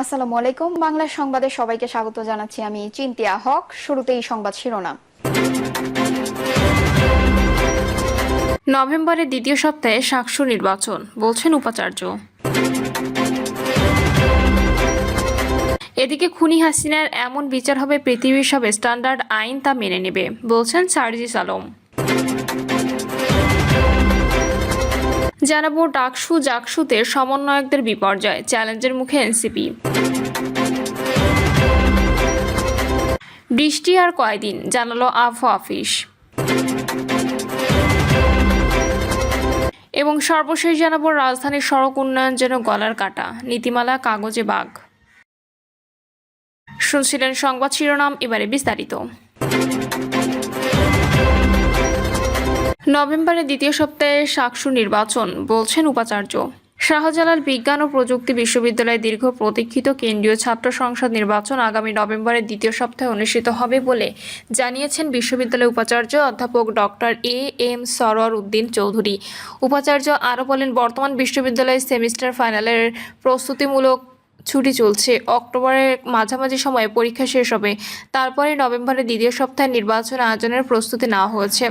আসসালামু আলাইকুম। বাংলা সংবাদে সবাইকে স্বাগত জানাচ্ছি আমি চিন্তিয়া হক। শুরুতেই সংবাদ শিরোনাম। নভেম্বরের দ্বিতীয় সপ্তাহে সাকসু নির্বাচন, বলছেন উপাচার্য। এদিকে খুনি হাসিনার এমন বিচার হবে পৃথিবীর সব স্ট্যান্ডার্ড আইন তা মেনে নেবে, বলছেন সার্জিস আলম। জানাব ডাকসু জাকসুতে সমন্বয়কদের বিপর্যয়, চ্যালেঞ্জের মুখে এনসিপি। বৃষ্টি আর কয়দিন, জানালো আবহাওয়া অফিস। এবং সর্বশেষ জানাব রাজধানীর সড়ক উন্নয়ন যেন গলার কাটা, নীতিমালা, কাগজে বাঘ। শুনছিলেন সংবাদ শিরোনাম, এবারে বিস্তারিত। নভেম্বরের দ্বিতীয় সপ্তাহে সাকসু নির্বাচন, বলছেন উপাচার্য। শাহজালাল বিজ্ঞান ও প্রযুক্তি বিশ্ববিদ্যালয়ে দীর্ঘ প্রতীক্ষিত কেন্দ্রীয় ছাত্র সংসদ নির্বাচন আগামী নভেম্বরের দ্বিতীয় সপ্তাহে অনুষ্ঠিত হবে বলে জানিয়েছেন বিশ্ববিদ্যালয়ের উপাচার্য অধ্যাপক doctor A M Sarwar Uddin Chowdhury. উপাচার্য আরও বলেন, বর্তমান বিশ্ববিদ্যালয়ের সেমিস্টার ফাইনালের প্রস্তুতিমূলক ছুটি চলছে। অক্টোবরের মাঝামাঝি সময়ে পরীক্ষা শেষ হবে। তারপরে নভেম্বরের দ্বিতীয় সপ্তাহে নির্বাচন আয়োজনের প্রস্তুতি নেওয়া হয়েছে।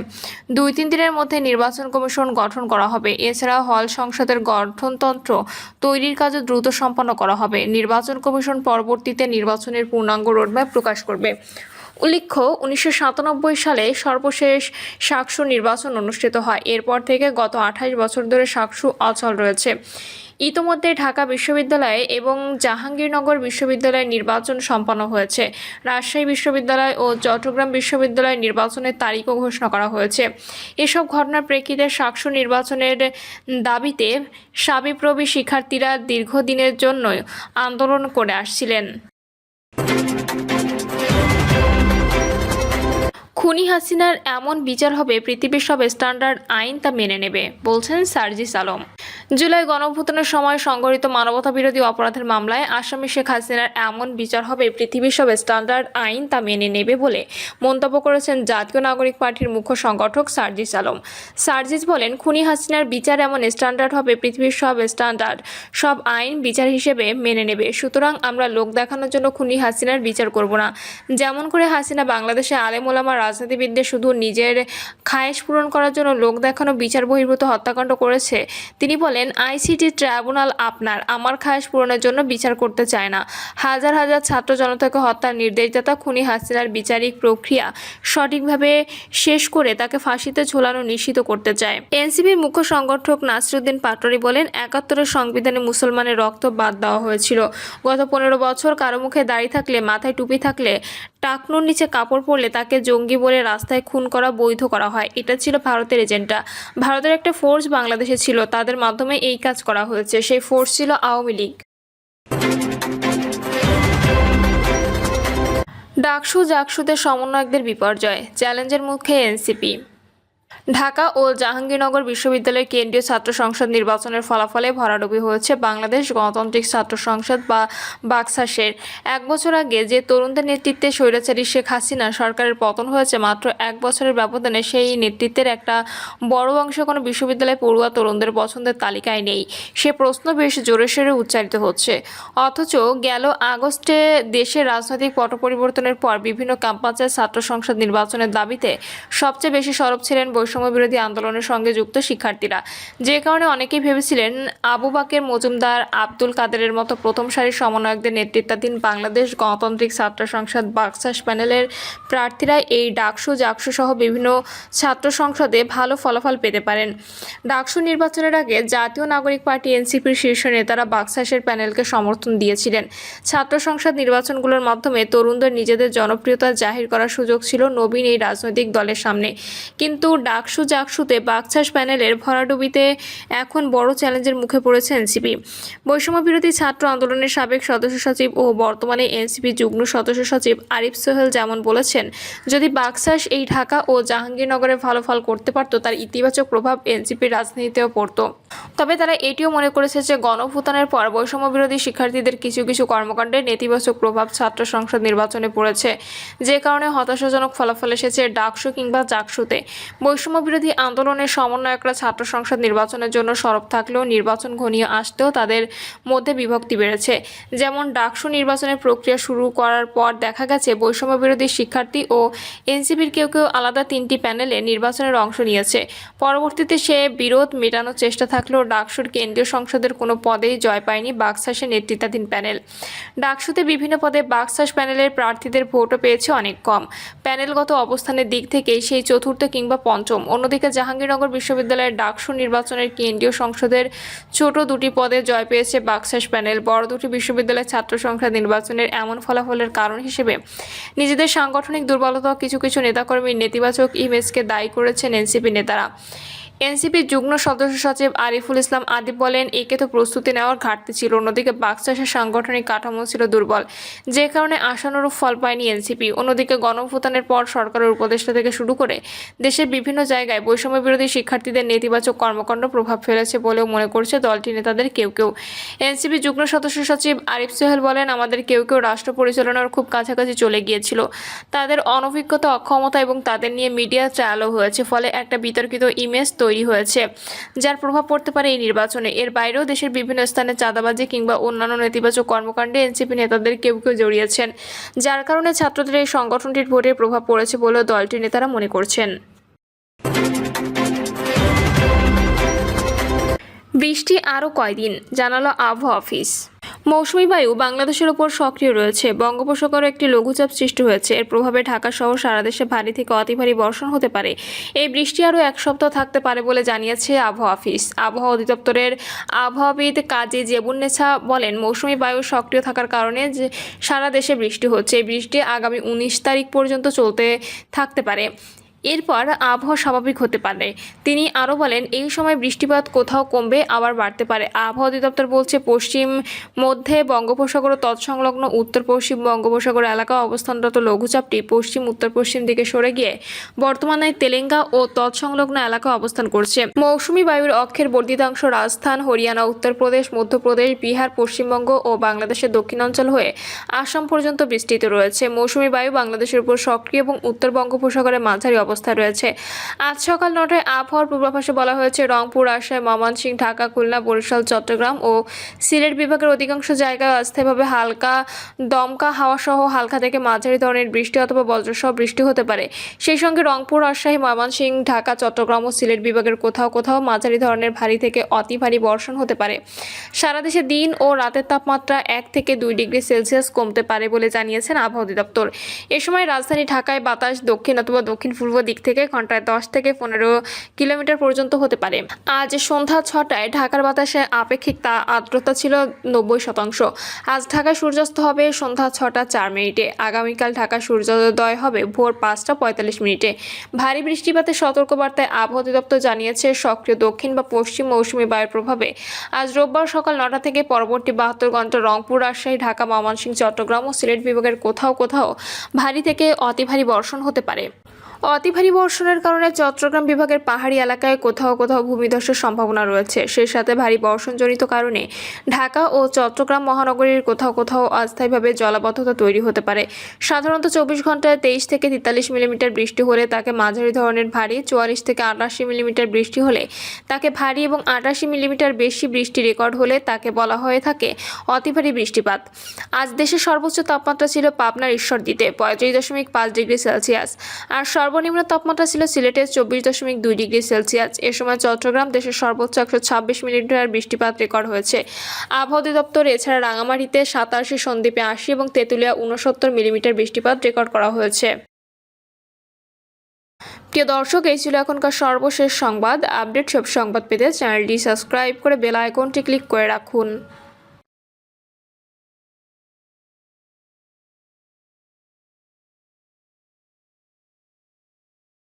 দুই তিন দিনের মধ্যে নির্বাচন কমিশন গঠন করা হবে। এছাড়া হল সংসদের গঠনতন্ত্র তৈরির কাজও দ্রুত সম্পন্ন করা হবে। নির্বাচন কমিশন পরবর্তীতে নির্বাচনের পূর্ণাঙ্গ রোডম্যাপ প্রকাশ করবে। উল্লেখ্য, উনিশশো সাতানব্বই সালে সর্বশেষ সাকসু নির্বাচন অনুষ্ঠিত হয়। এরপর থেকে গত আঠাশ বছর ধরে সাকসু অচল রয়েছে। ইতোমধ্যে ঢাকা বিশ্ববিদ্যালয় এবং জাহাঙ্গীরনগর বিশ্ববিদ্যালয়ে নির্বাচন সম্পন্ন হয়েছে। রাজশাহী বিশ্ববিদ্যালয় ও চট্টগ্রাম বিশ্ববিদ্যালয় নির্বাচনের তারিখও ঘোষণা করা হয়েছে। এসব ঘটনার প্রেক্ষিতে সাকসু নির্বাচনের দাবিতে সাবিপ্রবি শিক্ষার্থীরা দীর্ঘদিনের জন্য আন্দোলন করে আসছিলেন। খুনি হাসিনার এমন বিচার হবে পৃথিবীর সব স্ট্যান্ডার্ড আইন তা মেনে নেবে, বলছেন সার্জিস আলম। জুলাই গণভূতনের সময় সংঘটিত মানবতা বিরোধী অপরাধের মামলায় আসামি শেখ হাসিনার এমন বিচার হবে, পৃথিবীর সব স্ট্যান্ডার্ড আইন তা মেনে নেবে বলে মন্তব্য করেছেন জাতীয় নাগরিক পার্টির মুখ্য সংগঠক সার্জিস আলম। সার্জিস বলেন, খুনি হাসিনার বিচার এমন স্ট্যান্ডার্ড হবে, পৃথিবীর সব স্ট্যান্ডার্ড, সব আইন বিচার হিসেবে মেনে নেবে। সুতরাং আমরা লোক দেখানোর জন্য খুনি হাসিনার বিচার করব না। যেমন করে হাসিনা বাংলাদেশে আলেম ওলামা রাজনীতিবিদদের শুধু নিজের খায়েশ পূরণ করার জন্য লোক দেখানো বিচার বহির্ভূত হত্যাকাণ্ড করেছে, তিনি বলেন আইসিটি ট্রাইব্যুনাল আপনার, আমার খায়েশ পূরণের জন্য বিচার করতে চায় না। হাজার হাজার ছাত্র জনতাকে হত্যার নির্দেশদাতা খুনি হাসিনার বিচারিক প্রক্রিয়া সঠিকভাবে শেষ করে তাকে ফাঁসিতে ঝোলানো নিশ্চিত করতে চায়। এনসিপির মুখ্য সংগঠক নাসরুদ্দিন পাটোয়ারি বলেন, একাত্তরের সংবিধানে মুসলমানের রক্ত বাদ দেওয়া হয়েছিল। গত পনেরো বছর কারও মুখে দাড়ি থাকলে, মাথায় টুপি থাকলে টাকনুর নিচে কাপড় পরলে তাকে জঙ্গি বলে রাস্তায় খুন করা বৈধ করা হয়। এটা ছিল ভারতের এজেন্ডা। ভারতের একটা ফোর্স বাংলাদেশে ছিল। তাদের মাধ্যমে এই কাজ করা হয়েছে। সেই ফোর্স ছিল আওয়ামী লীগ। ডাকসু জাকসুদের সমন্বয়কদের বিপর্যয়। চ্যালেঞ্জের মুখে এনসিপি। ঢাকা ও জাহাঙ্গীরনগর বিশ্ববিদ্যালয়ের কেন্দ্রীয় ছাত্র সংসদ নির্বাচনের ফলাফলে ভরাডুবি হয়েছে বাংলাদেশ গণতান্ত্রিক ছাত্র সংসদ বা বাকসাসের। এক বছর আগে যে তরুণদের নেতৃত্বে স্বৈরাচারী শেখ হাসিনা সরকারের পতন হয়েছে, মাত্র এক বছরের ব্যবধানে সেই নেতৃত্বের একটা বড় অংশ কোনো বিশ্ববিদ্যালয়ে পড়ুয়া তরুণদের পছন্দের তালিকায় নেই। সে প্রশ্ন বেশ জোরে সোরে উচ্চারিত হচ্ছে। অথচ গেল আগস্টে দেশের রাজনৈতিক পট পরিবর্তনের পর বিভিন্ন ক্যাম্পাসে ছাত্র সংসদ নির্বাচনের দাবিতে সবচেয়ে বেশি সরব ছিলেন বৈষম্য বিরোধী আন্দোলনের সঙ্গে যুক্ত শিক্ষার্থীরা। যে কারণে অনেকেই ভেবেছিলেন আবু বাকের মজুমদার আব্দুল কাদেরের মতো প্রথম সারির সমন্বয়কদের নেতৃত্বাধীন বাংলাদেশ গণতান্ত্রিক ছাত্র সংসদ বাকসাস প্যানেলের প্রার্থীরা এই ডাকসু, জাকসু সহ বিভিন্ন ছাত্র সংসদে ভালো ফলাফল পেতে পারেন। ডাকসু নির্বাচনের আগে জাতীয় নাগরিক পার্টি এনসিপির শীর্ষ নেতারা বাকসাসের প্যানেলকে সমর্থন দিয়েছিলেন। ছাত্র সংসদ নির্বাচনগুলোর মাধ্যমে তরুণদের নিজেদের জনপ্রিয়তা জাহির করার সুযোগ ছিল নবীন এই রাজনৈতিক দলের সামনে। কিন্তু ডাকসু জাকসুতে বাকচাষ প্যানেলের ভরাডুবিতে এখন বড় চ্যালেঞ্জের মুখে পড়েছে এনসিপি। বৈষম্য বিরোধী ছাত্র আন্দোলনের সাবেক সদস্য সচিব ও বর্তমানে এনসিপি যুগ্ম সদস্য সচিব আরিফ সোহেল যেমন বলেছেন, যদি বাকসাস এই ঢাকা ও জাহাঙ্গীরনগরে ভালো ফল করতে পারত, তার ইতিবাচক প্রভাব এনসিপির রাজনীতিতেও পড়তো। তবে তারা এটিও মনে করেছে যে গণভূতানের পর বৈষম্য বিরোধী শিক্ষার্থীদের কিছু কিছু কর্মকাণ্ডে নেতিবাচক প্রভাব ছাত্র সংসদ নির্বাচনে পড়েছে। যে কারণে হতাশাজনক ফলাফল এসেছে ডাকসু কিংবা জাকসুতে। বৈষম্য বিরোধী আন্দোলনের সমন্বয়করা ছাত্র সংসদ নির্বাচনের জন্য সরব থাকলেও নির্বাচন ঘনিয়ে আসতেও তাদের মধ্যে বিভক্তি বেড়েছে। যেমন ডাকসু নির্বাচনের প্রক্রিয়া শুরু করার পর দেখা গেছে বৈষম্য বিরোধী শিক্ষার্থী ও এনসিপির কেউ কেউ আলাদা তিনটি প্যানেলে নির্বাচনের অংশ নিয়েছে। পরবর্তীতে সে বিরোধ মেটানোর চেষ্টা থাকলেও ডাকসুর কেন্দ্রীয় সংসদের কোনো পদেই জয় পায়নি বাক্সাসের নেতৃত্বাধীন প্যানেল। ডাকসুতে বিভিন্ন পদে বাক্সাস প্যানেলের প্রার্থীদের ভোটও পেয়েছে অনেক কম। প্যানেলগত অবস্থানের দিক থেকেই সেই চতুর্থ কিংবা পঞ্চম অন্যদিকে জাহাঙ্গীরনগর বিশ্ববিদ্যালয়ের ডাকসু নির্বাচনের কেন্দ্রীয় সংসদের ছোট দুটি পদে জয় পেয়েছে বাক্সাস প্যানেল। বড় দুটি বিশ্ববিদ্যালয়ের ছাত্র সংখ্যা নির্বাচনের এমন ফলাফলের কারণ হিসেবে নিজেদের সাংগঠনিক দুর্বলতা কিছু কিছু নেতাকর্মীর নেতিবাচক ইমেজকে দায়ী করেছেন এনসিপি নেতারা। এনসিপির যুগ্ম সদস্য সচিব আরিফুল ইসলাম আদিব বলেন, একে তো প্রস্তুতি নেওয়ার ঘাটতি ছিল। অন্যদিকে বাকচাষের সাংগঠনিক কাঠামো ছিল দুর্বল। যে কারণে আশানুরূপ ফল পায়নি এনসিপি। অন্যদিকে গণভূতানের পর সরকারের উপদেষ্টা থেকে শুরু করে দেশের বিভিন্ন জায়গায় বৈষম্য বিরোধী শিক্ষার্থীদের নেতিবাচক কর্মকাণ্ড প্রভাব ফেলেছে বলেও মনে করছে দলটি নেতাদের কেউ কেউ। এনসিপি যুগ্ম সদস্য সচিব আরিফ সোহেল বলেন, আমাদের কেউ কেউ রাষ্ট্র পরিচালনার খুব কাছাকাছি চলে গিয়েছিল। তাদের অনভিজ্ঞতা, অক্ষমতা এবং তাদের নিয়ে মিডিয়া ট্রায়ালও হয়েছে, ফলে একটা বিতর্কিত ইমেজ তৈরি হয়েছে, যার প্রভাব পড়তে পারে এই নির্বাচনে। এর বাইরেও দেশের বিভিন্ন স্থানে চাঁদাবাজি কিংবা অন্যান্য নেতিবাচক কর্মকাণ্ডে এনসিপি নেতাদের কেউ কেউ জড়িয়েছেন, যার কারণে ছাত্রদের এই সংগঠনটির ভোটের প্রভাব পড়েছে বলেও দলটির নেতারা মনে করছেন। বৃষ্টি আরও কয়দিন? জানালো আবহাওয়া অফিস। মৌসুমি বায়ু বাংলাদেশের ওপর সক্রিয় রয়েছে। বঙ্গোপসাগরে একটি লঘুচাপ সৃষ্টি হয়েছে। এর প্রভাবে ঢাকা সহ সারা দেশে ভারী থেকে অতি ভারী বর্ষণ হতে পারে। এই বৃষ্টি আরও এক সপ্তাহ থাকতে পারে বলে জানিয়েছে আবহাওয়া অফিস। আবহাওয়া অধিদপ্তরের আবহাওয়াবিদ কাজী জেবুন্নেছা বলেন, মৌসুমি বায়ু সক্রিয় থাকার কারণে যে সারা দেশে বৃষ্টি হচ্ছে, এই বৃষ্টি আগামী উনিশ তারিখ পর্যন্ত চলতে থাকতে পারে। এরপর আবহাওয়া স্বাভাবিক হতে পারে। তিনি আরও বলেন, এই সময় বৃষ্টিপাত কোথাও কমবে, আবার বাড়তে পারে। আবহাওয়া অধিদপ্তর বলছে, পশ্চিম মধ্যে বঙ্গোপসাগর ও তৎসংলগ্ন উত্তর পশ্চিম বঙ্গোপসাগর এলাকা অবস্থানরত লঘুচাপটি পশ্চিম উত্তর পশ্চিম দিকে সরে গিয়ে বর্তমানে তেলেঙ্গা ও তৎসংলগ্ন এলাকা অবস্থান করছে। মৌসুমি বায়ুর অক্ষের বর্ধিতাংশ রাজস্থান, হরিয়ানা, উত্তরপ্রদেশ, মধ্যপ্রদেশ, বিহার, পশ্চিমবঙ্গ ও বাংলাদেশের দক্ষিণাঞ্চল হয়ে আসাম পর্যন্ত বিস্তৃত রয়েছে। মৌসুমি বায়ু বাংলাদেশের উপর সক্রিয় এবং উত্তর বঙ্গোপসাগরের মাঝারি অবস্থায় রয়েছে। আজ সকাল নটায় আবহাওয়ার পূর্বাভাসে বলা হয়েছে, রংপুর, রাজশাহী, ময়মনসিংহ, ঢাকা, খুলনা, বরিশাল, চট্টগ্রাম ও সিলেট বিভাগের অধিকাংশ জায়গায় অস্থায়ীভাবে হালকা দমকা হাওয়া সহ হালকা থেকে মাঝারি ধরনের বৃষ্টি অথবা বজ্রসহ বৃষ্টি হতে পারে। সেই সঙ্গে রংপুর, রাজশাহী, ময়মনসিংহ, ঢাকা, চট্টগ্রাম ও সিলেট বিভাগের কোথাও কোথাও মাঝারি ধরনের ভারী থেকে অতি ভারী বর্ষণ হতে পারে। সারা দেশে দিন ও রাতের তাপমাত্রা এক থেকে দুই ডিগ্রি সেলসিয়াস কমতে পারে বলে জানিয়েছেন আবহাওয়া অধিদপ্তর। এ সময় রাজধানী ঢাকায় বাতাস দক্ষিণ অথবা দক্ষিণ পূর্ব দিক থেকে ঘন্টায় দশ থেকে পনেরো কিলোমিটার পর্যন্ত হতে পারে। আজ সন্ধ্যা ছটায় ঢাকার বাতাসে আপেক্ষিক তা আর্দ্রতা ছিল নব্বই শতাংশ। আজ ঢাকায় সূর্যাস্ত হবে সন্ধ্যা ছটা চার মিনিটে। আগামীকাল ঢাকা সূর্যোদয় হবে ভোর পাঁচটা পঁয়তাল্লিশ মিনিটে। ভারী বৃষ্টিপাতের সতর্কবার্তায় আবহাওয়া অধিদপ্তর জানিয়েছে, সক্রিয় দক্ষিণ বা পশ্চিম মৌসুমি বায়ুর প্রভাবে। আজ রোববার সকাল নটা থেকে পরবর্তী বাহাত্তর ঘণ্টা রংপুর, রাজশাহী, ঢাকা, ময়মনসিংহ, চট্টগ্রাম ও সিলেট বিভাগের কোথাও কোথাও ভারী থেকে অতি ভারী বর্ষণ হতে পারে। অতি ভারী বর্ষণের কারণে চট্টগ্রাম বিভাগের পাহাড়ি এলাকায় কোথাও কোথাও ভূমিধসের সম্ভাবনা রয়েছে। সেই সাথে ভারী বর্ষণজনিত কারণে ঢাকা ও চট্টগ্রাম মহানগরীর কোথাও কোথাও অস্থায়ীভাবে জলাবদ্ধতা তৈরি হতে পারে। সাধারণত চব্বিশ ঘন্টায় তেইশ থেকে তেতাল্লিশ মিলিমিটার বৃষ্টি হলে তাকে মাঝারি ধরনের ভারী, চুয়াল্লিশ থেকে আটাশি মিলিমিটার বৃষ্টি হলে তাকে ভারী এবং আটাশি মিলিমিটার বেশি বৃষ্টি রেকর্ড হলে তাকে বলা হয়ে থাকে অতি ভারী বৃষ্টিপাত। আজ দেশের সর্বোচ্চ তাপমাত্রা ছিল পাবনার ঈশ্বর ঈশ্বরদীতে, পঁয়ত্রিশ দশমিক পাঁচ ডিগ্রি সেলসিয়াস। আর সর্বনিম্ন তাপমাত্রা ছিল সিলেটে চব্বিশ দশমিক দুই ডিগ্রি সেলসিয়াস। এ সময় চট্টগ্রাম দেশের সর্বোচ্চ একশো ছাব্বিশ মিলিমিটার বৃষ্টিপাত রেকর্ড হয়েছে। আবহাওয়া অধিদপ্তর, এছাড়া রাঙামাটিতে সাতাশি সন্দ্বীপে আশি এবং তেঁতুলিয়া উনসত্তর মিলিমিটার বৃষ্টিপাত রেকর্ড করা হয়েছে। প্রিয় দর্শক, এই ছিল এখনকার সর্বশেষ সংবাদ। আপডেট সব সংবাদ পেতে চ্যানেলটি সাবস্ক্রাইব করে বেল আইকনটি ক্লিক করে রাখুন।